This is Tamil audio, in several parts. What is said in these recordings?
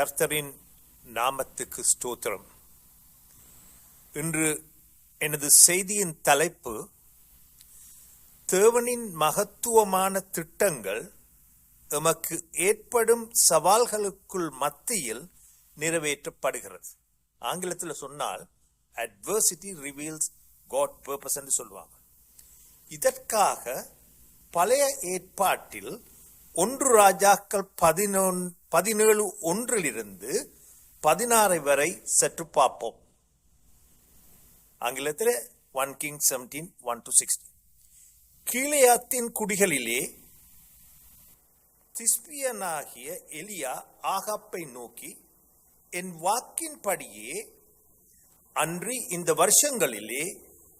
கர்த்தரின் நாமத்துக்கு ஸ்தோத்திரம். இன்று எனது செய்தியின் தலைப்பு தேவனின் மகத்துவமான திட்டங்கள் எமக்கு ஏற்படும் சவால்களுக்குள் மத்தியில் நிறைவேற்றப்படுகிறது. ஆங்கிலத்தில் சொன்னால் அட்வர்சிட்டி ரிவீல்ஸ் காட் பர்பஸ் என்று சொல்லுவாங்க. இதற்காக பழைய ஏற்பாட்டில் ஒன்று ராஜாக்கள் பதினொன்று பதினேழு ஒன்றிலிருந்து பதினாறு வரை சற்று பார்ப்போம். ஆங்கிலத்தில் one king seventeen one to sixteen. கீழையாத்தின் குடிகளிலே திஸ்பியனாகிய எலியா ஆகாப்பை நோக்கி என் வாக்கின்படியே அன்றி இந்த வருஷங்களிலே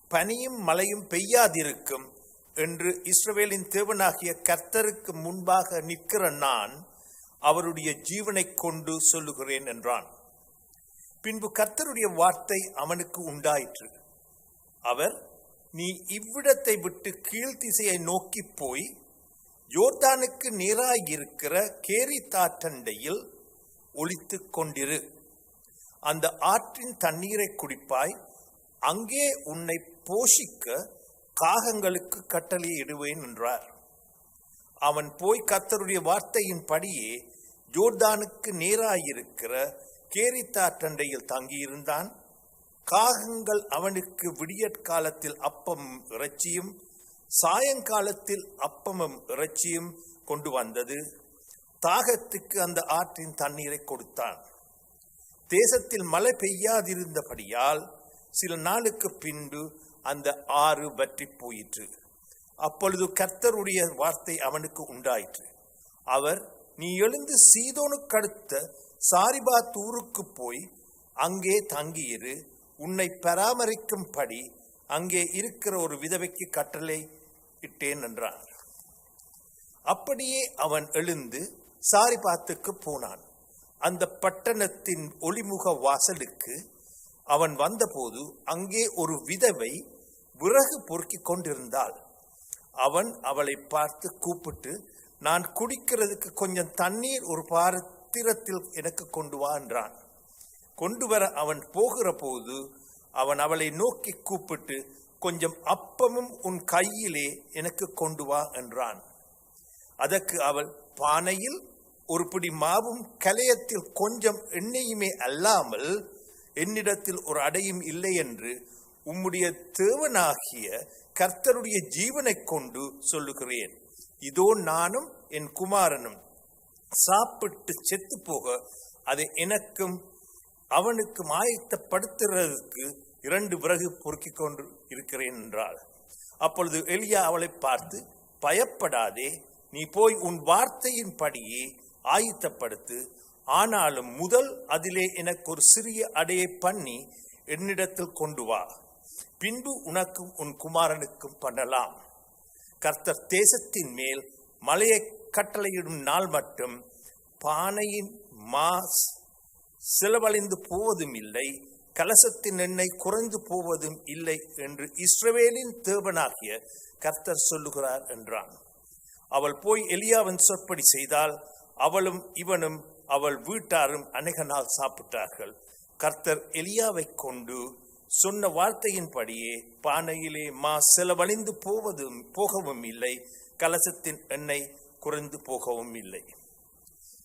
பனியும் மழையும் பெய்யாதிருக்கும் என்று இஸ்ரவேலின் தேவனாகிய கர்த்தருக்கு முன்பாக நிற்கிற நான் அவருடைய ஜீவனைக் கொண்டு சொல்லுகிறேன் என்றான். பின்பு கர்த்தருடைய வார்த்தை அவனுக்கு உண்டாயிற்று. அவர் நீ இவ்விடத்தை விட்டு கீழ்த்திசையை நோக்கி போய் யோர்தானுக்கு நேராயிருக்கிற கேரி தாற்றண்டையில் ஒழித்து கொண்டிரு. அந்த ஆற்றின் தண்ணீரை குடிப்பாய் அங்கே உன்னை போஷிக்க காகங்களுக்கு கட்டளையிடுவேன் என்றார். அவன் போய் கத்தருடைய வார்த்தையின் படியே ஜோர்தானுக்கு நேராயிருக்கிற கேரித்தாற்றண்டையில் தங்கியிருந்தான். காகங்கள் அவனுக்கு விடியற்காலத்தில் அப்பம் இறைச்சியும் சாயங்காலத்தில் அப்பமும் இறைச்சியும் கொண்டு வந்தது. தாகத்துக்கு அந்த ஆற்றின் தண்ணீரை கொடுத்தான். தேசத்தில் மழை பெய்யாதிருந்தபடியால் சில நாளுக்கு பின்பு அந்த ஆறு வற்றி போயிற்று. அப்பொழுது கர்த்தருடைய வார்த்தை அவனுக்கு உண்டாயிற்று. அவர் நீ எழுந்து சீதோனுக்கு அடுத்த சாரிபாத் ஊருக்கு போய் அங்கே தங்கியிரு. உன்னை பராமரிக்கும்படி அங்கே இருக்கிற ஒரு விதவைக்கு கட்டளை இட்டேன் என்றான். அப்படியே அவன் எழுந்து சாரிபாத்துக்கு போனான். அந்த பட்டணத்தின் ஒளிமுக வாசலுக்கு அவன் வந்தபோது அங்கே ஒரு விதவை விறகு பொறுக்கிக் கொண்டிருந்தாள். அவன் அவளை பார்த்து கூப்பிட்டு நான் குடிக்கிறதுக்கு கொஞ்சம் தண்ணீர் ஒரு பாத்திரத்தில் எனக்கு கொண்டு வா என்றான். கொண்டு வர அவன் போகிற போது அவன் அவளை நோக்கி கூப்பிட்டு கொஞ்சம் அப்பமும் உன் கையிலே எனக்கு கொண்டு வா என்றான். அதற்கு அவள் பானையில் ஒரு பிடி மாவும் கலையத்தில் கொஞ்சம் எண்ணெயுமே அல்லாமல் என்னிடத்தில் ஒரு அடையும் இல்லை என்று உம்முடைய தேவனாகிய கர்த்தருடைய ஜீவனைக் கொண்டு சொல்லுகிறேன். இதோ நானும் என் குமாரனும் சாப்பிட்டு செத்து போக அதை எனக்கும் அவனுக்கும் ஆயத்தப்படுத்துறதுக்கு இரண்டு விறகு பொறுக்கிக் கொண்டு இருக்கிறேன் என்றாள் அப்பொழுது எலியா அவளை பார்த்து பயப்படாதே நீ போய் உன் வார்த்தையின்படியே ஆயத்தப்படுத்து ஆனாலும் முதல் அதிலே எனக்கு ஒரு சிறிய அடையை பண்ணி என்னிடத்தில் கொண்டு வா. பின்பு உனக்கும் உன் குமாரனுக்கும் பண்ணலாம். கர்த்தர் தேசத்தின் மேல் மலையை கட்டளையிடும் நாள் மட்டும் பானையின் மாஸ் செலவழிந்து போவதும் இல்லை கலசத்தின் எண்ணெய் குறைந்து போவதும் இல்லை என்று இஸ்ரவேலின் தேவனாகிய கர்த்தர் சொல்லுகிறார் என்றான். அவள் போய் எலியாவின் சொற்படி செய்தால் அவளும் இவனும் அவள் வீட்டாரும் அநேக நாள் சாப்பிட்டார்கள். கர்த்தர் எலியாவை கொண்டு சொன்ன வார்த்தையின்படியே பானையிலே மா செலவழிந்து போவதும் போகவும் இல்லை கலசத்தின் எண்ணெய் குறைந்து போகவும் இல்லை.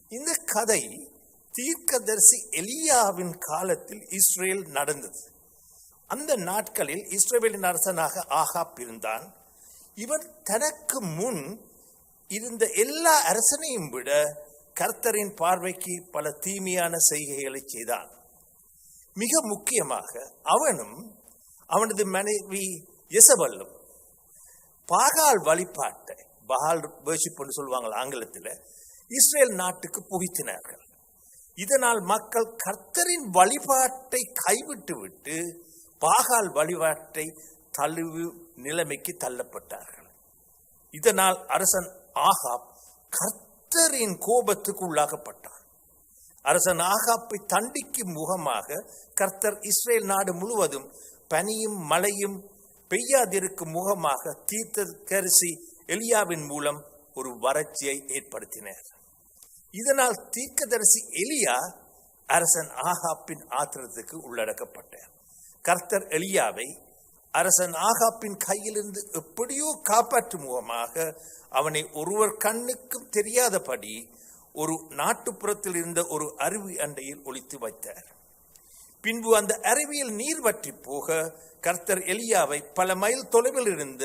இந்த கதை தீர்க்கதரிசி எலியாவின் காலத்தில் இஸ்ரேல் நடந்தது. அந்த நாட்களில் இஸ்ரேலின் அரசனாக ஆகாப் இருந்தான். இவன் தனக்கு முன் இருந்த எல்லா அரசனையும் விட கர்த்தரின் பார்வைக்கு பல தீமையான செய்கைகளை செய்தான். மிக முக்கியமாக அவனும் அவனது மனைவி எசபல்லும் பாகால் வழிபாட்டை பகால் வேர்ஷிப் சொல்லுவாங்க ஆங்கிலத்தில் இஸ்ரேல் நாட்டுக்கு புகுத்தினார்கள். இதனால் மக்கள் கர்த்தரின் வழிபாட்டை கைவிட்டு விட்டு பாகால் வழிபாட்டை தழுவு நிலைமைக்கு தள்ளப்பட்டார்கள். இதனால் அரசன் ஆகாப் கர்த்தரின் கோபத்துக்கு உள்ளாகப்பட்டான் அரசன் ஆகாப்பை தண்டிக்கும் முகமாக கர்த்தர் இஸ்ரேல் நாடு முழுவதும் பனியும் மழையும் பெய்யாதிருக்கும் முகமாக தீர்த்தரிசி எலியாவின் மூலம் ஒரு வறட்சியை ஏற்படுத்தினர். இதனால் தீர்க்கதரிசி எலியா அரசன் ஆகாப்பின் ஆத்திரத்துக்கு உள்ளடக்கப்பட்டார். கர்த்தர் எலியாவை அரசன் ஆகாப்பின் கையிலிருந்து எப்படியோ காப்பாற்றும் முகமாக அவனை ஒருவர் கண்ணுக்கும் தெரியாதபடி ஒரு நாட்டுப்புறத்தில் இருந்த ஒரு அருவி அண்டையில் ஒழித்து வைத்தார். பின்பு அந்த அருவியில் நீர் வற்றி போக கர்த்தர் எலியாவை பல மைல் தொலைவில் இருந்த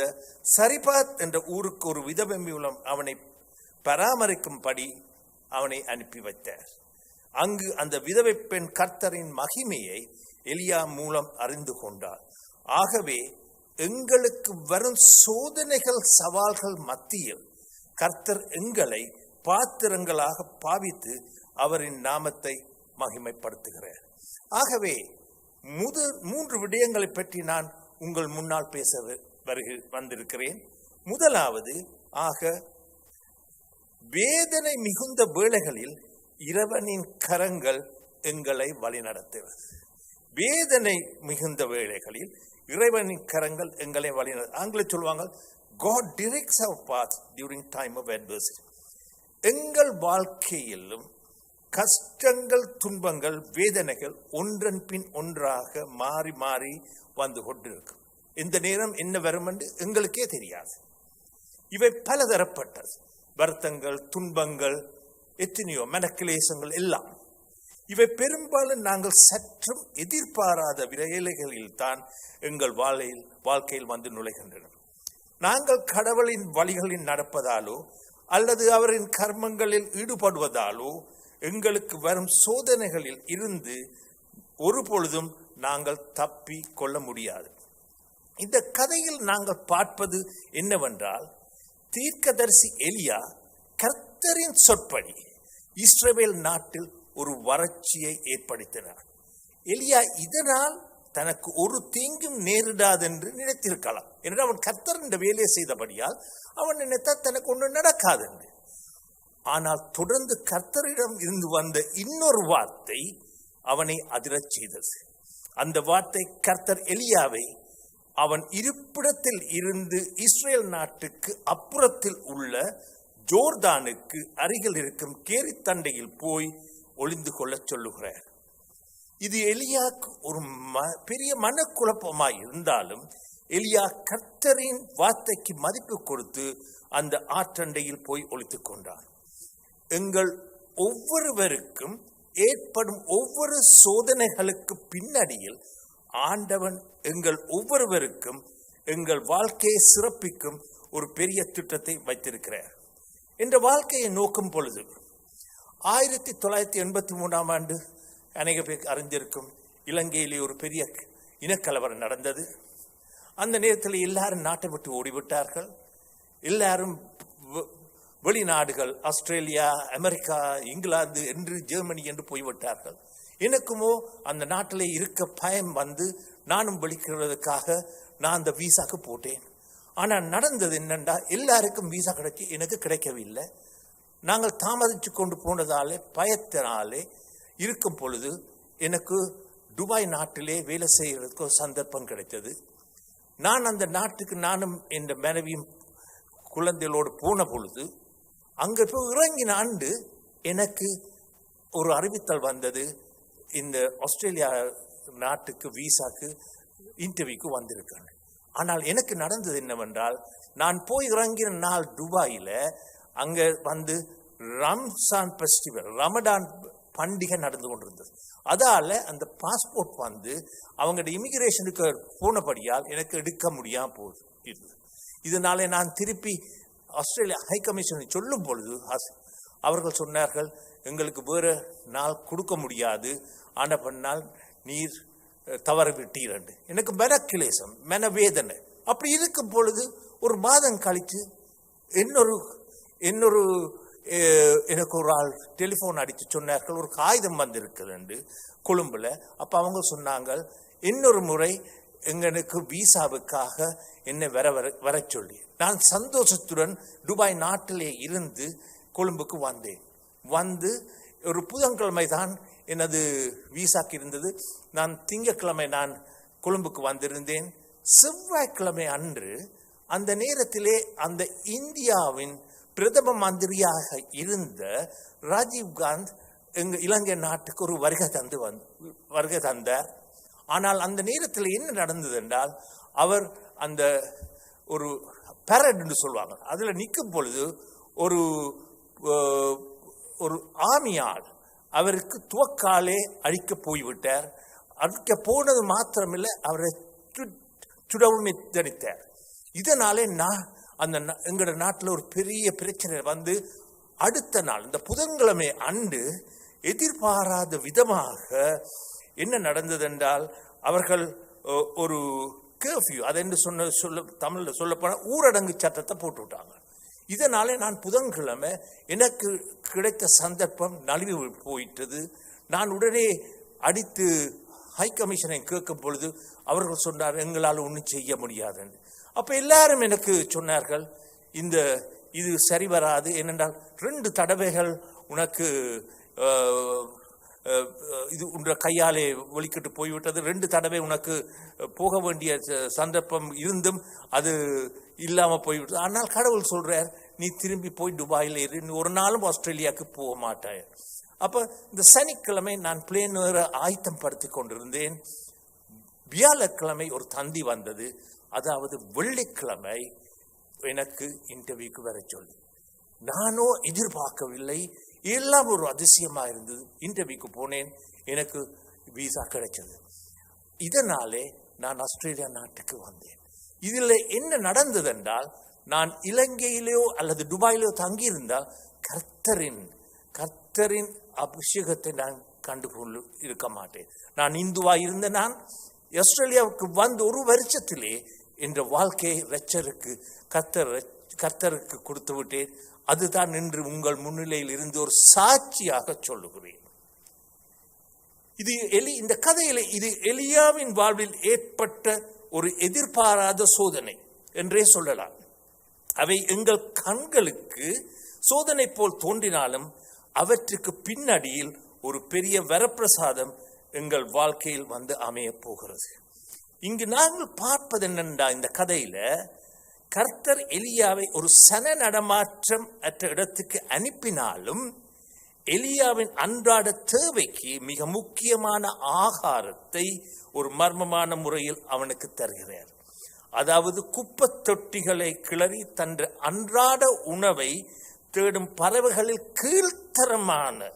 சரிபாத் என்ற ஊருக்கு ஒரு விதவை மூலம் அவனை பராமரிக்கும்படி அவனை அனுப்பி வைத்தார். அங்கு அந்த விதவை பெண் கர்த்தரின் மகிமையை எலியா மூலம் அறிந்து கொண்டார். ஆகவே எங்களுக்கு வரும் சோதனைகள் சவால்கள் மத்தியில் கர்த்தர் எங்களை பாத்திரங்களாக பாவித்து அவரின் நாமத்தை மகிமைப்படுத்துகிறார் ஆகவே முது மூன்று விடயங்களை பற்றி நான் உங்கள் முன்னால் பேச வருகி வந்திருக்கிறேன். முதலாவது ஆக வேதனை மிகுந்த வேளைகளில் இறைவனின் கரங்கள் எங்களை வழிநடத்துவது வேதனை மிகுந்த வேளைகளில் இறைவனின் கரங்கள் எங்களை வழிநட ஆங்கிலம் சொல்லுவாங்க God directs our path during time of adversity எங்கள் வாழ்க்கையிலும் கஷ்டங்கள் துன்பங்கள் வேதனைகள் ஒன்றன் பின் ஒன்றாக மாறி மாறி வந்து கொண்டிருக்கும். இந்த நேரம் என்ன வரும் என்று எங்களுக்கே தெரியாது. இவை பலதரப்பட்டது. வருத்தங்கள் துன்பங்கள் எத்தனையோ மனக்கிலேசங்கள் எல்லாம். இவை பெரும்பாலும் நாங்கள் சற்றும் எதிர்பாராத விரைகளில் தான் எங்கள் வாழையில் வாழ்க்கையில் வந்து நுழைகின்றன. நாங்கள் கடவுளின் வழிகளில் நடப்பதாலோ அல்லது அவரின் கர்மங்களில் ஈடுபடுவதாலோ எங்களுக்கு வரும் சோதனைகளில் இருந்து ஒரு பொழுதும் நாங்கள் தப்பி கொள்ள முடியாது. இந்த கதையில் நாங்கள் பார்ப்பது என்னவென்றால் தீர்க்கதரிசி எலியா கர்த்தரின் சொற்படி இஸ்ரேல் நாட்டில் ஒரு வறட்சியை ஏற்படுத்தினார். எலியா இதனால் தனக்கு ஒரு தீங்கும் நேரிடாதென்று நினைத்திருக்கலாம். என்று அவன் கர்த்தர் இந்த வேலையை செய்தபடியால் அவன் நினைத்தால் தனக்கு ஒன்று நடக்காதென்று. ஆனால் தொடர்ந்து கர்த்தரிடம் இருந்து வந்த இன்னொரு வார்த்தை அவனை அதிரச் செய்தது. அந்த வார்த்தை கர்த்தர் எலியாவை அவன் இருப்பிடத்தில் இருந்து இஸ்ரேல் நாட்டுக்கு அப்புறத்தில் உள்ள ஜோர்தானுக்கு அருகில் இருக்கும் கேரித்தண்டையில் போய் ஒளிந்து கொள்ளச் சொல்லுகிறார். இது எலியாக்கு ஒரு ம- பெரிய மனக்குழப்பமாக இருந்தாலும் எலியா கர்த்தரின் வார்த்தைக்கு மதிப்பு கொடுத்து அந்த ஆற்றண்டையில் போய் ஒழித்து கொண்டான் எங்கள் ஒவ்வொருவருக்கும் ஏற்படும் ஒவ்வொரு சோதனைகளுக்கு பின்னணியில் ஆண்டவன் எங்கள் ஒவ்வொருவருக்கும் எங்கள் வாழ்க்கையை சிறப்பிக்கும் ஒரு பெரிய திட்டத்தை வைத்திருக்கிறார். என்ற வாழ்க்கையை நோக்கும் பொழுது ஆயிரத்தி தொள்ளாயிரத்தி எண்பத்தி மூணாம் ஆண்டு அநேக பேர் அறிந்திருக்கும். இலங்கையிலே ஒரு பெரிய இனக்கலவரம் நடந்தது. அந்த நேரத்தில் எல்லாரும் நாட்டை விட்டு ஓடிவிட்டார்கள். எல்லாரும் வெளிநாடுகள் ஆஸ்திரேலியா அமெரிக்கா இங்கிலாந்து என்று ஜெர்மனி என்று போய்விட்டார்கள். எனக்குமோ அந்த நாட்டிலே இருக்க பயம் வந்து நானும் வெளிக்கிறதுக்காக நான் அந்த விசாக்கு போட்டேன். ஆனால் நடந்தது என்னண்டா எல்லாருக்கும் விசா கிடைச்சி எனக்கு கிடைக்கவில்லை. நாங்கள் தாமதித்து கொண்டு போனதாலே பயத்தினாலே இருக்கும் பொழுது எனக்கு துபாய் நாட்டிலே வேலை செய்கிறதுக்கு ஒரு சந்தர்ப்பம் கிடைத்தது. நான் அந்த நாட்டுக்கு நானும் என் மனைவியும் குழந்தைகளோடு போன பொழுது அங்கே போய் இறங்கின ஆண்டு எனக்கு ஒரு அறிவித்தல் வந்தது. இந்த ஆஸ்திரேலியா நாட்டுக்கு விசாக்கு இன்டர்வியூக்கு வந்திருக்காங்க. ஆனால் எனக்கு நடந்தது என்னவென்றால் நான் போய் இறங்கின நாள் துபாயில் அங்கே வந்து ரம்சான் ஃபெஸ்டிவல் ரமடான் பண்டிகை நடந்து கொண்டிருந்தது. அதால் அந்த பாஸ்போர்ட் வந்து அவங்களோட இமிகிரேஷனுக்கு போனபடியால் எனக்கு எடுக்க முடியாமல் போகுது. இருந்தது இதனாலே நான் திருப்பி ஆஸ்திரேலியா ஹை கமிஷனை சொல்லும் பொழுது அவர்கள் சொன்னார்கள் எங்களுக்கு வேறு நாள் கொடுக்க முடியாது. ஆன பண்ணால் நீர் தவற விட்டீரண்டு எனக்கு மெனக்கிலேசம் மனவேதனை. அப்படி இருக்கும் பொழுது ஒரு மாதம் கழித்து இன்னொரு இன்னொரு எனக்கு ஒரு ஆள் டெலிஃபோன் அடித்து சொன்னார்கள் ஒரு காகிதம் வந்திருக்குதுண்டு கொழும்பில். அப்போ அவங்க சொன்னாங்க இன்னொரு முறை எங்களுக்கு விசாவுக்காக என்னை வர வர வரச் சொல்லி. நான் சந்தோஷத்துடன் துபாய் நாட்டிலே இருந்து கொழும்புக்கு வந்தேன். வந்து ஒரு புதன்கிழமை தான் எனது விசாக்கு இருந்தது. நான் திங்கட்கிழமை நான் கொழும்புக்கு வந்திருந்தேன். செவ்வாய்க்கிழமை அன்று அந்த நேரத்திலே அந்த இந்தியாவின் பிரதம மந்திரியாக இருந்த ராஜீவ் காந்த் இலங்கை நாட்டுக்கு ஒரு வருகை தந்து வந் வருகை தந்தார். ஆனால் அந்த நேரத்தில் என்ன நடந்தது என்றால் அவர் அந்த ஒரு பெரட் என்று சொல்லுவாங்க. அதில் நிற்கும் பொழுது ஒரு ஒரு ஆமியால் அவருக்கு துவக்காலே அழிக்க போய்விட்டார். அழிக்க போனது மாத்திரமில்லை அவரை சு- சுடவும் எத்தனித்தார் இதனாலே நான் அந்த எங்களோட நாட்டில் ஒரு பெரிய பிரச்சனை வந்து அடுத்த நாள் இந்த புதன்கிழமை அன்று எதிர்பாராத விதமாக என்ன நடந்தது என்றால் அவர்கள் ஒரு கேர்ஃபியூ அதை என்று சொன்ன சொல்ல தமிழில் சொல்லப்போனால் ஊரடங்கு சட்டத்தை போட்டு விட்டாங்க. இதனாலே நான் புதன்கிழமை எனக்கு கிடைத்த சந்தர்ப்பம் நழுவி போயிட்டது. நான் உடனே அடித்து ஹை கமிஷனை கேட்கும் பொழுது அவர்கள் சொன்னார் எங்களால் ஒன்றும் செய்ய முடியாதுன்னு. அப்போ எல்லாரும் எனக்கு சொன்னார்கள் இந்த இது சரி வராது ஏனென்றால் ரெண்டு தடவைகள் உனக்கு இது உன்ற கையாலே ஒலிக்கிட்டு போய்விட்டது. ரெண்டு தடவை உனக்கு போக வேண்டிய ச- சந்தர்ப்பம் இருந்தும் அது இல்லாமல் போய்விட்டது. ஆனால் கடவுள் சொல்கிறார் நீ திரும்பி போய் துபாயில் இரு. நீ ஒரு நாளும் ஆஸ்திரேலியாவுக்கு போக மாட்டாய். அப்போ இந்த சனிக்கிழமை நான் பிளேன் ஆயத்தம் படுத்தி கொண்டிருந்தேன். வியாழக்கிழமை ஒரு தந்தி வந்தது. அதாவது வெள்ளிக்கிழமை எனக்கு இன்டர்வியூக்கு வர சொல்லி. நானும் எதிர்பார்க்கவில்லை. எல்லாம் ஒரு அதிசயமாக இருந்தது. இன்டர்வியூக்கு போனேன். எனக்கு விசா கிடைச்சது. இதனாலே நான் ஆஸ்திரேலியா நாட்டுக்கு வந்தேன். இதில் என்ன நடந்தது என்றால் நான் இலங்கையிலேயோ அல்லது துபாயிலோ தங்கியிருந்தால் கர்த்தரின் கர்த்தரின் அபிஷேகத்தை நான் கண்டுகொண்டு இருக்க மாட்டேன். நான் இந்துவாக இருந்த நான் ஆஸ்திரேலியாவுக்கு வந்து ஒரு வருஷத்திலே என்ற வாழ்க்கையை ரச்சருக்கு கர்த்தர் கர்த்தருக்கு கொடுத்து விட்டேன். அதுதான் இன்று உங்கள் முன்னிலையில் இருந்து ஒரு சாட்சியாக சொல்லுகிறேன். இது எலி இந்த கதையில இது எலியாவின் வாழ்வில் ஏற்பட்ட ஒரு எதிர்பாராத சோதனை என்றே சொல்லலாம். அவை எங்கள் கண்களுக்கு சோதனை போல் தோன்றினாலும் அவற்றுக்கு பின்னடியில் ஒரு பெரிய வரப்பிரசாதம் எங்கள் வாழ்க்கையில் வந்து அமையப் போகிறது. இங்கு நாங்கள் பார்ப்பது என்னென்றா இந்த கதையில? கர்த்தர் எலியாவை ஒரு சன நடமாற்றம் அற்ற இடத்துக்கு அனுப்பினாலும் எலியாவின் அன்றாட தேவைக்கு மிக முக்கியமான ஆகாரத்தை ஒரு மர்மமான முறையில் அவனுக்கு தருகிறார். அதாவது குப்பத் தொட்டிகளை கிளறி தன்ற அன்றாட உணவை தேடும் பறவைகளில் கீழ்த்தரமான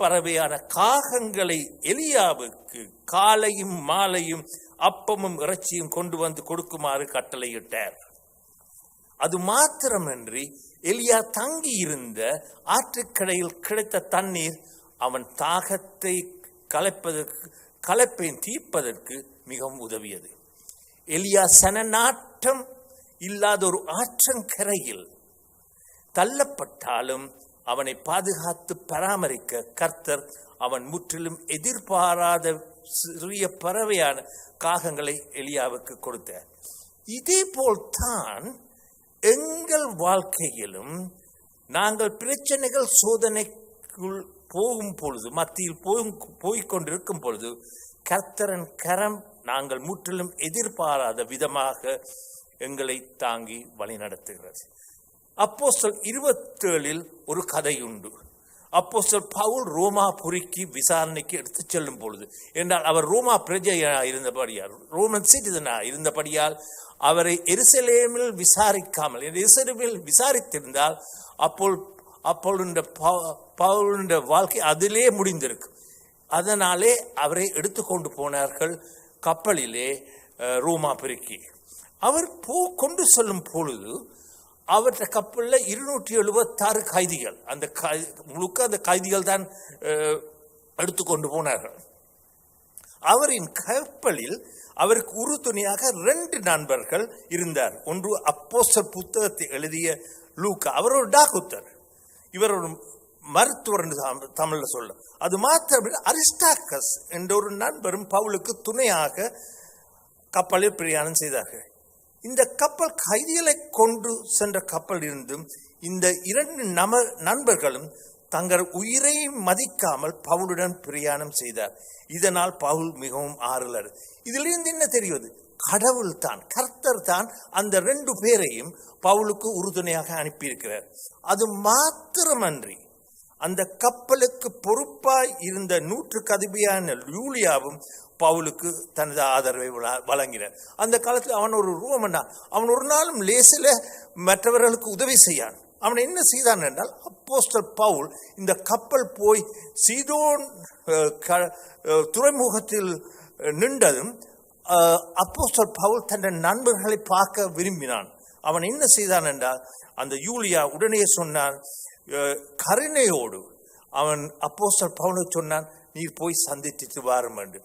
பறவையான காகங்களை எலியாவுக்கு காலையும் மாலையும் அப்பமும் இறைச்சியும் கொண்டு வந்து கொடுக்குமாறு கட்டளையிட்டார். அது மாத்திரமின்றி எலியா தங்கி இருந்த ஆற்றுக்கடையில் கிடைத்த தண்ணீர் அவன் தாகத்தை கலைப்பதற்கு கலப்பை தீர்ப்பதற்கு மிகவும் உதவியது. எலியா சனநாட்டம் இல்லாத ஒரு ஆற்றங்கரையில் தள்ளப்பட்டாலும் அவனை பாதுகாத்து பராமரிக்க கர்த்தர் அவன் முற்றிலும் எதிர்பாராத சிறிய பறவையான காகங்களை எலியாவுக்கு கொடுத்தார். இதே போல்தான் எங்கள் வாழ்க்கையிலும் நாங்கள் பிரச்சனைகள் சோதனைக்குள் போகும் பொழுது மத்தியில் போகும் போய்கொண்டிருக்கும் பொழுது கர்த்தரன் கரம் நாங்கள் முற்றிலும் எதிர்பாராத விதமாக எங்களை தாங்கி வழிநடத்துகிறது. சொல் இருபத்தேழில் ஒரு கதை உண்டு அப்போஸ்டர் பவுல் ரோமா புரிக்கு விசாரணைக்கு எடுத்துச் செல்லும் பொழுது என்றால் அவர் ரோமா பிரஜையாக இருந்தபடியால் ரோமன் சிட்டிசனாக இருந்தபடியால் அவரை எருசலேமில் விசாரிக்காமல் எருசலேமில் விசாரித்திருந்தால் அப்போ அப்போளுடைய பவுலுடைய வாழ்க்கை அதிலே முடிந்திருக்கு. அதனாலே அவரை எடுத்துக்கொண்டு போனார்கள் கப்பலிலே ரோமா பெருக்கி. அவர் போ கொண்டு செல்லும் பொழுது அவற்றை கப்பலில் இருநூற்றி எழுபத்தாறு கைதிகள். அந்த கை முழுக்க அந்த கைதிகள் தான் எடுத்துக்கொண்டு போனார்கள். அவரின் கப்பலில் அவருக்கு உறுதுணையாக ரெண்டு நண்பர்கள் இருந்தார். ஒன்று அப்போஸ்தலர் புத்தகத்தை எழுதிய லூக்கா அவர் ஒரு டாகுத்தர் இவர் ஒரு மருத்துவர் தமிழில் சொல்ல அது மாத்திரமில்லை அரிஸ்டாக்கஸ் என்ற ஒரு நண்பரும் பவுலுக்கு துணையாக கப்பலில் பிரயாணம் செய்தார்கள். இந்த கப்பல் கைதிகளை கொண்டு சென்ற கப்பல் இருந்தும் இந்த இரண்டு நம நண்பர்களும் தங்கள் உயிரை மதிக்காமல் பவுலுடன் பிரயாணம் செய்தார். இதனால் பவுல் மிகவும் ஆறுலர் இதிலிருந்து என்ன தெரிவது கடவுள் தான் கர்த்தர் தான் அந்த ரெண்டு பேரையும் பவுலுக்கு உறுதுணையாக அனுப்பியிருக்கிறார். அது மாத்திரமன்றி அந்த கப்பலுக்கு பொறுப்பாய் இருந்த நூற்று கதிபியான லூலியாவும் பவுலுக்கு தனது ஆதரவை வழங்கினார். அந்த காலத்தில் அவன் ஒரு ரூபமன்னா அவன் ஒரு நாளும் லேசில் மற்றவர்களுக்கு உதவி செய்யான். அவன் என்ன செய்தான் என்றால் அப்போஸ்டர் பவுல் இந்த கப்பல் போய் சீதோன் க- துறைமுகத்தில் நின்றதும் அப்போஸ்டர் பவுல் தன் நண்பர்களை பார்க்க விரும்பினான். அவன் என்ன செய்தான் என்றால் அந்த யூலியா உடனே சொன்னான் கருணையோடு. அவன் அப்போஸ்டர் பவுலை சொன்னான் நீர் போய் சந்தித்துட்டு வாரும் என்று.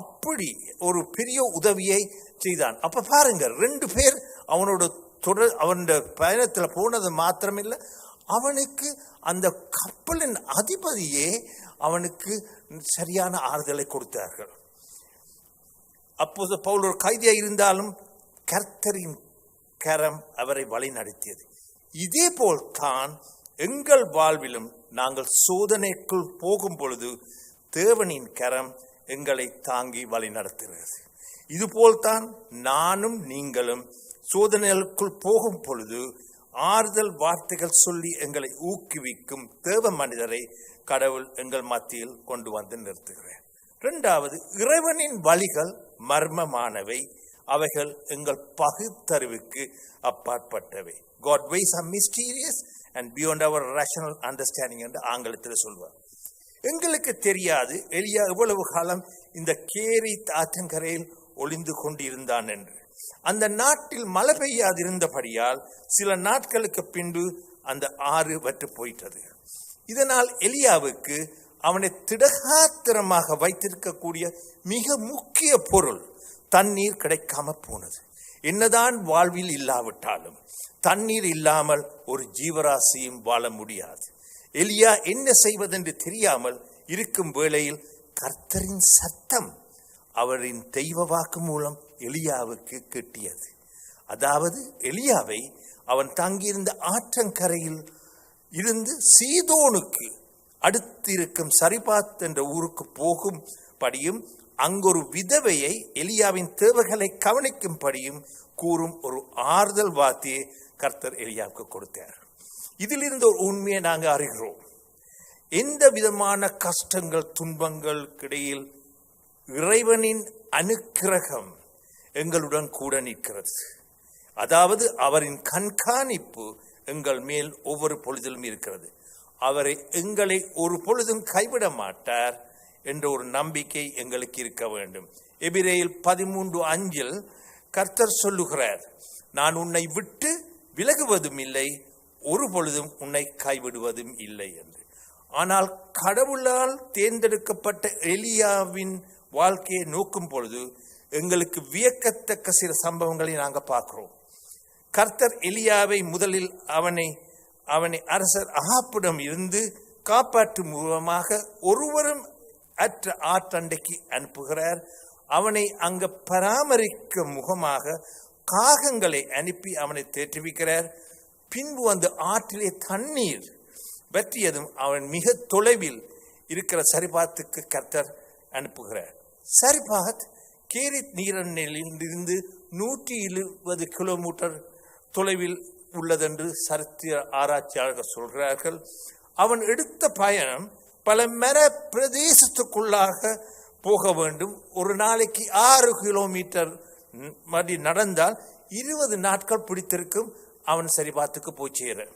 அப்படி ஒரு பெரிய உதவியை செய்தான். அப்ப பாருங்க ரெண்டு பேர் அவனோட தொடர் அவனோட பயணத்தில் போனது மாத்திரமில்லை அவனுக்கு அந்த கப்பலின் அதிபதியே அவனுக்கு சரியான ஆறுதலை கொடுத்தார்கள். அப்போது பவுல் ஒரு கைதியாக இருந்தாலும் கர்த்தரின் கரம் அவரை வழி நடத்தியது. இதே போல் தான் எங்கள் வாழ்விலும் நாங்கள் சோதனைக்குள் போகும் பொழுது தேவனின் கரம் எங்களை தாங்கி வழி நடத்துகிறது. இதுபோல்தான் நானும் நீங்களும் சோதனைகளுக்குள் போகும் பொழுது ஆறுதல் வார்த்தைகள் சொல்லி எங்களை ஊக்குவிக்கும் தேவ மனிதரை கடவுள் எங்கள் மத்தியில் கொண்டு வந்து நிறுத்துகிறேன். இரண்டாவது இறைவனின் வழிகள் மர்மமானவை அவைகள் எங்கள் பகுத்தறிவுக்கு அப்பாற்பட்டவை. God ways are mysterious and beyond our rational understanding என்று ஆங்கிலத்தில் சொல்வார். எங்களுக்கு தெரியாது. எலியா எவ்வளவு காலம் இந்த கேரி ஆற்றங்கரையில் ஒளிந்து கொண்டிருந்தான் என்று. அந்த நாட்டில் மழை பெய்யாதிருந்தபடியால் சில நாட்களுக்கு பின்பு அந்த ஆறு வற்று போயிட்டது. இதனால் எலியாவுக்கு அவனை திடகாத்திரமாக வைத்திருக்கக்கூடிய மிக முக்கிய பொருள் தண்ணீர் கிடைக்காம போனது. என்னதான் வாழ்வில் இல்லாவிட்டாலும் தண்ணீர் இல்லாமல் ஒரு ஜீவராசியும் வாழ முடியாது. எலியா என்ன செய்வதென்று தெரியாமல் இருக்கும் வேளையில் கர்த்தரின் சத்தம் அவரின் தெய்வ வாக்கு மூலம் எலியாவுக்கு கிட்டியது. அதாவது எலியாவை அவன் தங்கியிருந்த ஆற்றங்கரையில் இருந்து சீதோனுக்கு அடுத்திருக்கும் சரிபாத் என்ற ஊருக்கு போகும் படியும் அங்கொரு விதவையை எலியாவின் தேவைகளை கவனிக்கும்படியும் கூறும் ஒரு ஆறுதல் வார்த்தையை கர்த்தர் எலியாவுக்கு கொடுத்தார். இதிலிருந்து ஒரு உண்மையை நாங்கள் அறிகிறோம். எந்த விதமான கஷ்டங்கள் துன்பங்களுக்கிடையில் இறைவனின் அனுக்கிரகம் எங்களுடன் கூட நிற்கிறது. அதாவது அவரின் கண்காணிப்பு எங்கள் மேல் ஒவ்வொரு பொழுதிலும் இருக்கிறது. அவரை எங்களை ஒரு பொழுதும் கைவிட மாட்டார் என்ற ஒரு நம்பிக்கை எங்களுக்கு இருக்க வேண்டும். எபிரேயில் பதிமூன்று அஞ்சில் கர்த்தர் சொல்லுகிறார் நான் உன்னை விட்டு விலகுவதும் இல்லை ஒரு பொழுதும் உன்னை கைவிடுவதும் இல்லை என்று. ஆனால் கடவுளால் தேர்ந்தெடுக்கப்பட்ட எலியாவின் வாழ்க்கையை நோக்கும் பொழுது எங்களுக்கு வியக்கத்தக்க சில சம்பவங்களை நாங்கள் பார்க்கிறோம். கர்த்தர் எலியாவை முதலில் அவனை அவனை அரசர் அகாப்பிடம் இருந்து காப்பாற்றும் மூலமாக ஒருவரும் அற்ற ஆற்றண்டைக்கு அனுப்புகிறார். அவனை அங்க பராமரிக்க முகமாக காகங்களை அனுப்பி அவனை தேற்றுவிக்கிறார். பின்பு அந்த ஆற்றிலே தண்ணீர் வற்றியதும் அவன் மிக தொலைவில் இருக்கிற சரிபாத்துக்கு கர்த்தர் அனுப்புகிறார். சரிபாத் கேரித் நீரநிலையிலிருந்து நூற்றி இருபது கிலோமீட்டர் தொலைவில் உள்ளதென்று சரித்திர ஆராய்ச்சியாளர்கள் சொல்கிறார்கள். அவன் எடுத்த பயணம் பல மர பிரதேசத்துக்குள்ளாக போக வேண்டும். ஒரு நாளைக்கு ஆறு கிலோமீட்டர் மறுபடி நடந்தால் இருபது நாட்கள் பிடித்திருக்கும். அவன் சரிபாத்துக்கு போய் சேர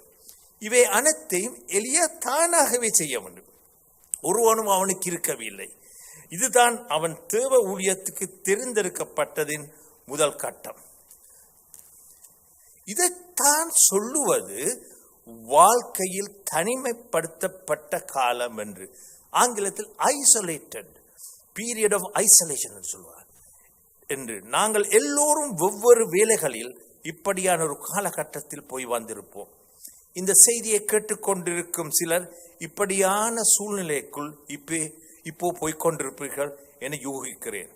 இவை அனைத்தையும் எளிய தானாகவே செய்ய வேண்டும். ஒருவனும் அவனுக்கு இருக்கவில்லை. இதுதான் அவன் தேவ ஊழியத்துக்கு தெரிந்தெடுக்கப்பட்டதின் முதல் கட்டம். இதைத்தான் சொல்லுவது வாழ்க்கையில் தனிமைப்படுத்தப்பட்ட காலம் என்று. ஆங்கிலத்தில் ஐசோலேட்டட் பீரியட் ஆஃப் ஐசோலேஷன் சொல்வார். என்று நாங்கள் எல்லோரும் ஒவ்வொரு வேலைகளில் இப்படியான ஒரு காலகட்டத்தில் போய் வந்திருப்போம். இந்த செய்தியை கேட்டுக்கொண்டிருக்கும் சிலர் இப்படியான சூழ்நிலைக்குள் இப்போ இப்போ போய்கொண்டிருப்பீர்கள் என யூகிக்கிறேன்.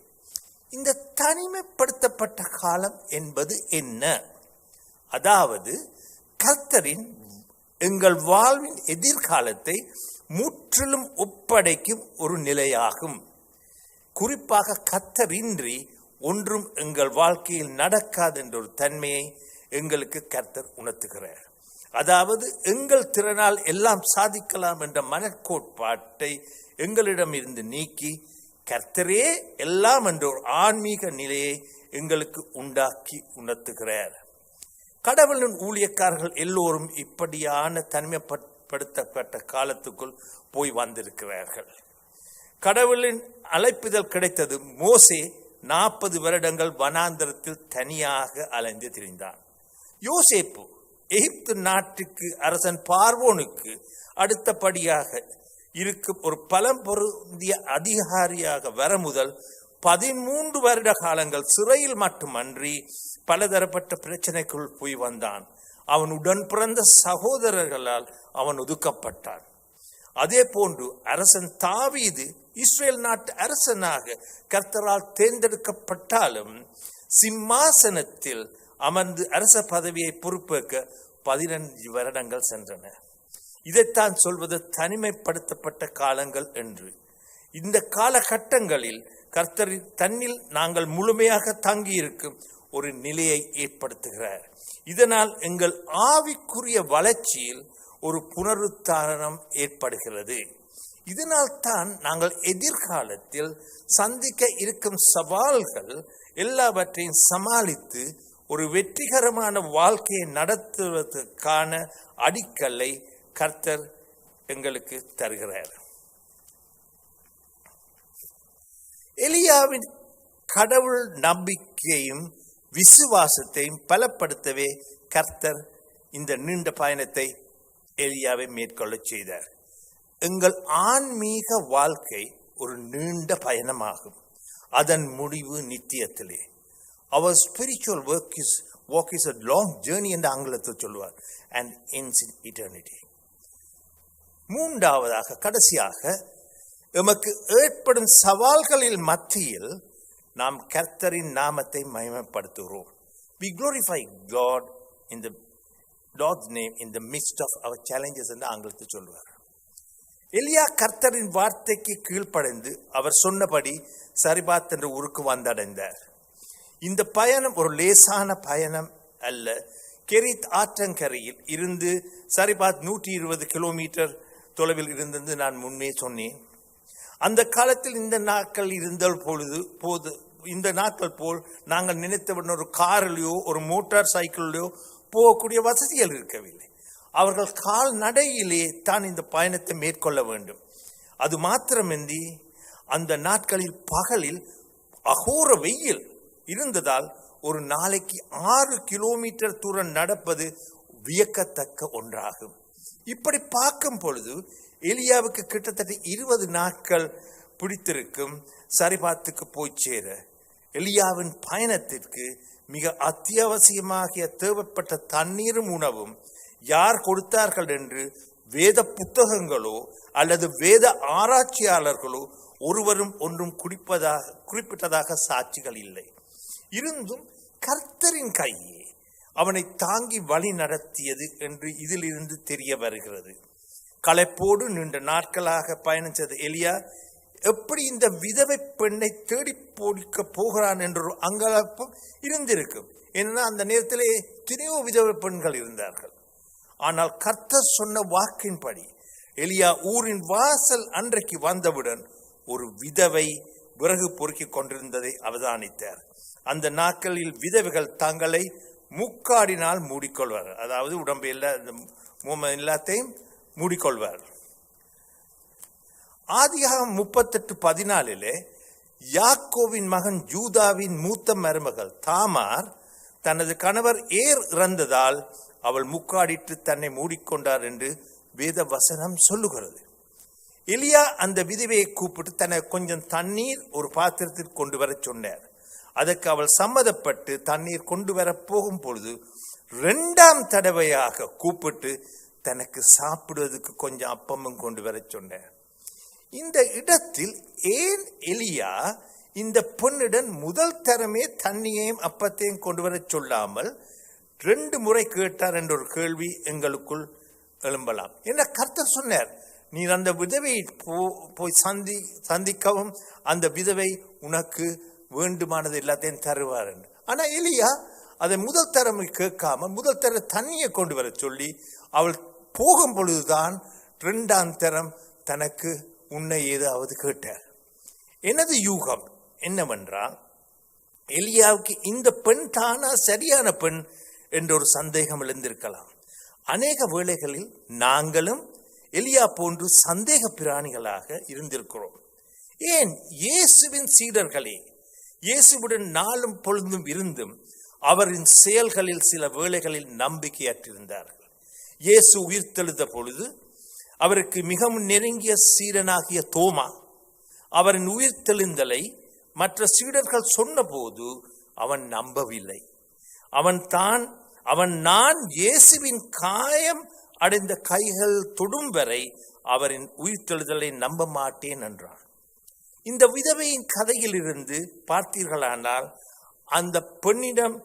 இந்த தனிமைப்படுத்தப்பட்ட காலம் என்பது என்ன? அதாவது கர்த்தரின் எங்கள் வாழ்வின் எதிர்காலத்தை முற்றிலும் ஒப்படைக்கும் ஒரு நிலையாகும். குறிப்பாக கத்தரின்றி ஒன்றும் எங்கள் வாழ்க்கையில் நடக்காது என்ற ஒரு தன்மையை எங்களுக்கு கர்த்தர் உணர்த்துகிறார். அதாவது எங்கள் திறனால் எல்லாம் சாதிக்கலாம் என்ற மனக்கோட்பாட்டை எங்களிடம் இருந்து நீக்கி கர்த்தரே எல்லாம் என்ற ஒரு ஆன்மீக நிலையை எங்களுக்கு உண்டாக்கி உணர்த்துகிறார். கடவுளின் ஊழியக்காரர்கள் எல்லோரும் இப்படியான தனிமைப்படுத்தப்பட்ட காலத்துக்குள் போய் வந்திருக்கிறார்கள். கடவுளின் அழைப்புதல் கிடைத்தது மோசே நாற்பது வருடங்கள் வனாந்திரத்தில் தனியாக அலைந்து திரிந்தான். யோசேப்பு எகிப்து நாட்டுக்கு அரசன் பார்வோனுக்கு அடுத்தபடியாக இருக்கும் ஒரு பலம் பொருந்திய அதிகாரியாக வர முதல் பதிமூன்று வருட காலங்கள் சிறையில் மட்டுமன்றி பலதரப்பட்ட பிரச்சனைக்குள் போய் வந்தான். அவன் உடன் பிறந்த சகோதரர்களால் அவன் ஒதுக்கப்பட்டான். அதே போன்று அரசன் தாவீது இஸ்ரேல் நாட்டு அரசனாக கர்த்தரால் தேர்ந்தெடுக்கப்பட்டாலும் சிம்மாசனத்தில் அமர்ந்து அரச பதவியை பொறுப்பேற்க பதினஞ்சு வருடங்கள் சென்றன. இதைத்தான் சொல்வது தனிமைப்படுத்தப்பட்ட காலங்கள் என்று. இந்த காலகட்டங்களில் கர்த்தரின் தன்னில் நாங்கள் முழுமையாக தங்கியிருக்கும் ஒரு நிலையை ஏற்படுத்துகிறார். இதனால் எங்கள் ஆவிக்குரிய வளர்ச்சியில் ஒரு புனருத்தாரணம் ஏற்படுகிறது. இதனால்தான் நாங்கள் எதிர்காலத்தில் சந்திக்க இருக்கும் சவால்கள் எல்லாவற்றையும் சமாளித்து ஒரு வெற்றிகரமான வாழ்க்கையை நடத்துவதற்கான அடிக்கல்லை கர்த்தர் எங்களுக்கு தருகிறார். எலியாவின் கடவுள் நம்பிக்கையும் விசுவாசத்தையும் பலப்படுத்தவே கர்த்தர் இந்த நீண்ட பயணத்தை எலியாவை மேற்கொள்ளச் செய்தார். எங்கள் ஆன்மீக வாழ்க்கை ஒரு நீண்ட பயணமாகும். அதன் முடிவு நித்தியத்திலே. அவர் spiritual work is walk is a long journey என்று ஆங்கிலத்தில் சொல்லுவார் அண்ட் இன்ஸ் இன் இட்டர்னிட்டி மூன்றாவதாக கடைசியாக எமக்கு ஏற்படும் சவால்களில் மத்தியில் நாம் கர்த்தரின் நாமத்தை மயமப்படுத்துகிறோம் we glorify God in the Lord's name in the midst of our challenges என்று ஆங்கிலத்தில் சொல்லுவார். எலியா கர்த்தரின் வார்த்தைக்கு கீழ்ப்படைந்து அவர் சொன்னபடி சரிபாத் என்ற ஊருக்கு வந்தடைந்தார். இந்த பயணம் ஒரு லேசான பயணம் அல்ல. கெரித் ஆற்றங்கரையில் இருந்து சரிபாத் நூற்றி இருபது கிலோமீட்டர் தொலைவில் இருந்தது நான் முன்னே சொன்னேன். அந்த காலத்தில் இந்த நாட்கள் இருந்தால் பொழுது போது இந்த நாட்கள் போல் நாங்கள் நினைத்தவுடன் ஒரு காரிலையோ ஒரு மோட்டார் சைக்கிள்லையோ போகக்கூடிய வசதிகள் இருக்கவில்லை. அவர்கள் கால்நடையிலே தான் இந்த பயணத்தை மேற்கொள்ள வேண்டும். அது மாத்திரமின்றி அந்த நாட்களில் பகலில் அகோர வெயில் இருந்ததால் ஒரு நாளைக்கு ஆறு கிலோமீட்டர் தூரம் நடப்பது வியக்கத்தக்க ஒன்றாகும். இப்படி பார்க்கும் பொழுது எலியாவுக்கு கிட்டத்தட்ட இருபது நாட்கள் பிடித்திருக்கும் சரிபாத்துக்கு போய் சேர எலியாவின் பயணத்திற்கு மிக அத்தியாவசியமாகிய தேவைப்பட்ட தண்ணீரும் உணவும் யார் கொடுத்தார்கள் என்று வேத புத்தகங்களோ அல்லது வேத ஆராய்ச்சியாளர்களோ ஒருவரும் ஒன்றும் குறிப்பதாக குறிப்பிட்டதாக சாட்சிகள் இல்லை. இருந்தும் கர்த்தரின் கையே அவனை தாங்கி வழி நடத்தியது என்று இதிலிருந்து தெரிய வருகிறது. களைப்போடு நீண்ட நாட்களாக பயணித்தது எலியா. எப்படி இந்த விதவை பெண்ணை தேடி போடிக்க போகிறான் என்ற ஒரு அங்கலப்பம் இருந்திருக்கும் ஏன்னா அந்த நேரத்திலே எத்தனையோ விதவை பெண்கள் இருந்தார்கள். ஆனால் கர்த்தர் சொன்ன வாக்கின்படி எலியா ஊரின் வாசல் அன்றைக்கு வந்தவுடன் ஒரு விதவை விறகு பொறுக்கிக் கொண்டிருந்ததை அவதானித்தார். அந்த நாட்களில் விதவைகள் தங்களை முக்காடினால் மூடிக்கொள்வார் அதாவது உடம்பு எல்லா இந்த எல்லாத்தையும் மூடிக்கொள்வார் ஆதியாகம் முப்பத்தெட்டு பதினாலிலே யாக்கோவின் மகன் ஜூதாவின் மூத்த மருமகள் தாமார் தனது கணவர் ஏர் இறந்ததால் அவள் முக்காடிட்டு தன்னை மூடிக்கொண்டார் என்று வேத வசனம் சொல்லுகிறது. எலியா அந்த விதவையை கூப்பிட்டு தன்னை கொஞ்சம் தண்ணீர் ஒரு பாத்திரத்தில் கொண்டு வர சொன்னார். அதற்கு அவள் சம்மதப்பட்டு தண்ணீர் கொண்டு வர போகும் பொழுது ரெண்டாம் தடவையாக கூப்பிட்டு தனக்கு சாப்பிடுவதற்கு கொஞ்சம் அப்பமும் கொண்டு வர சொன்னார். இந்த இடத்தில் ஏன் எலியா இந்த பெண்ணிடம் முதல் தரமே தண்ணியையும் அப்பத்தையும் கொண்டு வர சொல்லாமல் ரெண்டு முறை கேட்டார் என்ற ஒரு கேள்வி எங்களுக்குள் எழும்பலாம். என்ன கர்த்தர் சொன்னார்? நீர் அந்த விதவை போ போய் சந்தி சந்திக்கவும் அந்த விதவை உனக்கு வேண்டுமானது எல்லாத்தையும் தருவார் என்று. ஆனா எலியா அதை முதல் தரம் கேட்காம முதல் தர தண்ணியை கொண்டு வர சொல்லி அவள் போகும் பொழுதுதான் ரெண்டாம் தரம் தனக்கு உன்னை ஏதாவது கேட்டார். எனது யூகம்? என்னவென்றால் எலியாவுக்கு இந்த பெண் தானா சரியான பெண் என்ற ஒரு சந்தேகம் எழுந்திருக்கலாம். அநேக வேளைகளில் நாங்களும் எலியா போன்று சந்தேக பிராணிகளாக இருந்திருக்கிறோம். ஏன் இயேசுவின் சீடர்களே இயேசுவுடன் நாளும் பொழுதும் இருந்தும் அவரின் செயல்களில் சில வேளைகளில் நம்பிக்கையற்றிருந்தார்கள். இயேசு உயிர்த்தெழுத பொழுது அவருக்கு மிகவும் நெருங்கிய சீடனாகிய தோமா. அவரின் உயிர்த்தெழுந்தலை மற்ற சீடர்கள் சொன்னபோது அவன் நம்பவில்லை. அவன் தான் அவன் நான் இயேசுவின் காயம் அடைந்த கைகள் தொடும் வரை அவரின் உயிர்த்தெழுதலை நம்ப மாட்டேன் என்றான். இந்த விதவையின் கதையிலிருந்து பார்த்தீர்களானால் அந்த பெண்ணிடம்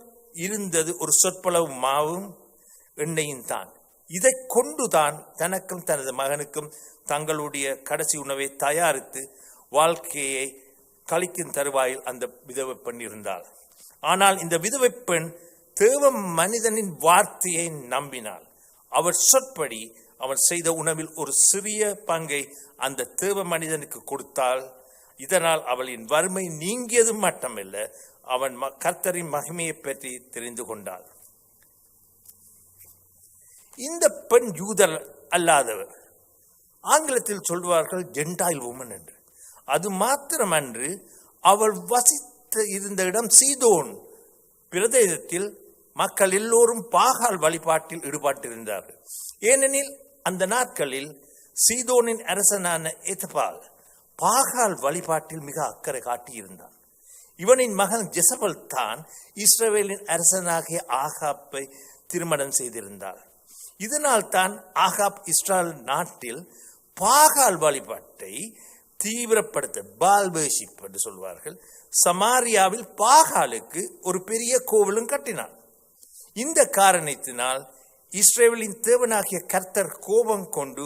இருந்தது ஒரு சொற்பளவு மாவும் எண்ணெயும் தான். இதை கொண்டுதான் தனக்கும் தனது மகனுக்கும் தங்களுடைய கடைசி உணவை தயாரித்து வாழ்க்கையை கழிக்கும் தருவாயில் அந்த விதவை பெண் இருந்தாள். ஆனால் இந்த விதவை பெண் தேவ மனிதனின் வார்த்தையை நம்பினாள். அவர் சொற்படி அவன் செய்த உணவில் ஒரு சிறிய பங்கை அந்த தேவ மனிதனுக்கு கொடுத்தாள். இதனால் அவளின் வறுமை நீங்கியது மட்டுமல்ல அவன் ம- கர்த்தரின் மகிமையை பற்றி தெரிந்து கொண்டாள். இந்த பெண் யூதர் அல்லாதவர். ஆங்கிலத்தில் சொல்வார்கள் ஜென்டாயில் உமன் என்று. அது மாத்திரமன்று அவள் வசித்த இருந்த இடம் சீதோன் பிரதேசத்தில் மக்கள் எல்லோரும் பாகால் வழிபாட்டில் ஈடுபட்டிருந்தார்கள். ஏனெனில் அந்த நாட்களில் சீதோனின் அரசனான எத்தபால் பாகால் வழிபாட்டில் மிக அக்கறை காட்டியிருந்தான். இவனின் மகன் ஜெசபல் தான் இஸ்ரேலின் அரசனாகிய ஆகாப்பை திருமணம் செய்திருந்தார். இதனால் தான் ஆகாப் இஸ்ரேல் நாட்டில் பாகால் வழிபாட்டை தீவிரப்படுத்த பால் என்று சொல்வார்கள். சமாரியாவில் பாகாலுக்கு ஒரு பெரிய கோவிலும் கட்டினான். இந்த காரணத்தினால் இஸ்ரேலின் தேவனாகிய கர்த்தர் கோபம் கொண்டு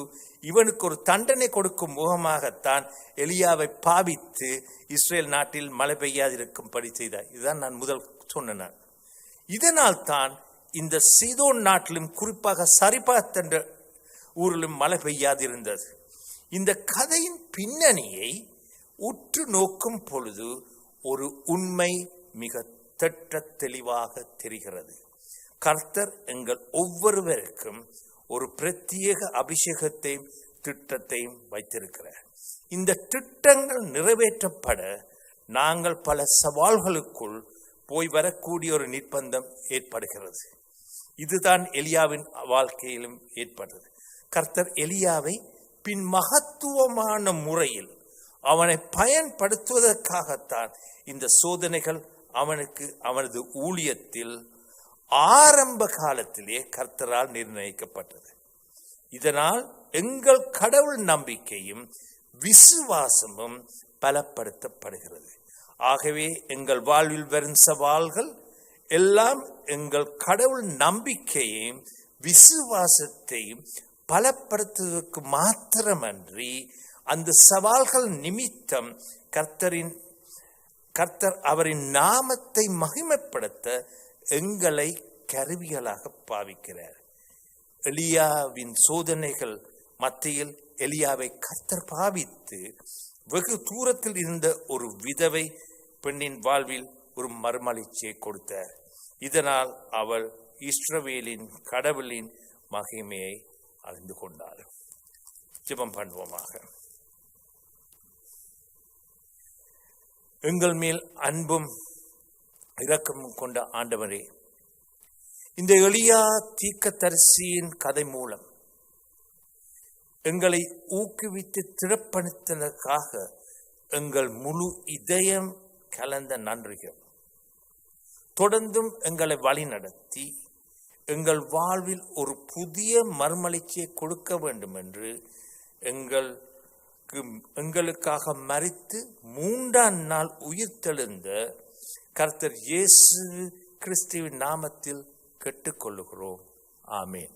இவனுக்கு ஒரு தண்டனை கொடுக்கும் முகமாகத்தான் எலியாவை பாவித்து இஸ்ரேல் நாட்டில் மழை பெய்யாதிருக்கும்படி செய்தார். இதுதான் நான் முதல் சொன்ன இதனால் தான் இந்த சீதோன் நாட்டிலும் குறிப்பாக சரிபாத் என்ற ஊரிலும் மழை பெய்யாதிருந்தது. இந்த கதையின் பின்னணியை உற்று நோக்கும் பொழுது ஒரு உண்மை மிக திட்ட தெளிவாக தெரிகிறது. கர்த்தர் எங்கள் ஒவ்வொருவருக்கும் ஒரு பிரத்யேக அபிஷேகத்தையும் திட்டத்தையும் வைத்திருக்கிறார். இந்த திட்டங்கள் நிறைவேற்றப்பட நாங்கள் பல சவால்களுக்குள் போய் வரக்கூடிய ஒரு நிர்பந்தம் ஏற்படுகிறது. இதுதான் எலியாவின் வாழ்க்கையிலும் ஏற்பட்டது. கர்த்தர் எலியாவை பின் மகத்துவமான முறையில் அவனை பயன்படுத்துவதற்காகத்தான் இந்த சோதனைகள் அவனுக்கு அவனது ஊழியத்தில் ஆரம்ப காலத்திலே கர்த்தரால் நிர்ணயிக்கப்பட்டது. இதனால் எங்கள் கடவுள் நம்பிக்கையும் விசுவாசமும் பலப்படுத்தப்படுகிறது. ஆகவே எங்கள் வாழ்வில் வரும் சவால்கள் எல்லாம் எங்கள் கடவுள் நம்பிக்கையையும் விசுவாசத்தையும் பலப்படுத்துவதற்கு மாத்திரமன்றி அந்த சவால்கள் நிமித்தம் கர்த்தரின் கர்த்தர் அவரின் நாமத்தை மகிமைப்படுத்த எங்களை கருவிகளாக பாவிக்கிறார். எலியாவின் சோதனைகள் மத்தியில் எலியாவை கர்த்தர் பாவித்து வெகு தூரத்தில் இருந்த ஒரு விதவை பெண்ணின் வாழ்வில் ஒரு மர்மளிச்சை கொடுத்தார். இதனால் அவள் இஸ்ரவேலின் கடவுளின் மகிமையை அறிந்து கொண்டார் ஜெபம் பண்ணுவோமாக. எங்கள் மேல் அன்பும் இரக்கமும் கொண்ட ஆண்டவரே இந்த எளியா தீக்கத்தரிசியின் கதை மூலம் எங்களை ஊக்குவித்து திறப்பணித்ததற்காக எங்கள் முழு இதயம் கலந்த நன்றிகள். தொடர்ந்தும் எங்களை வழிநடத்தி எங்கள் வாழ்வில் ஒரு புதிய மறுமலர்ச்சியை கொடுக்க வேண்டும் என்று எங்களுக்கு எங்களுக்காக மறித்து மூன்றாம் நாள் உயிர்த்தெழுந்த கர்த்தர் இயேசு கிறிஸ்துவின் நாமத்தில் கேட்டுக்கொள்ளுகிறோம். ஆமேன்.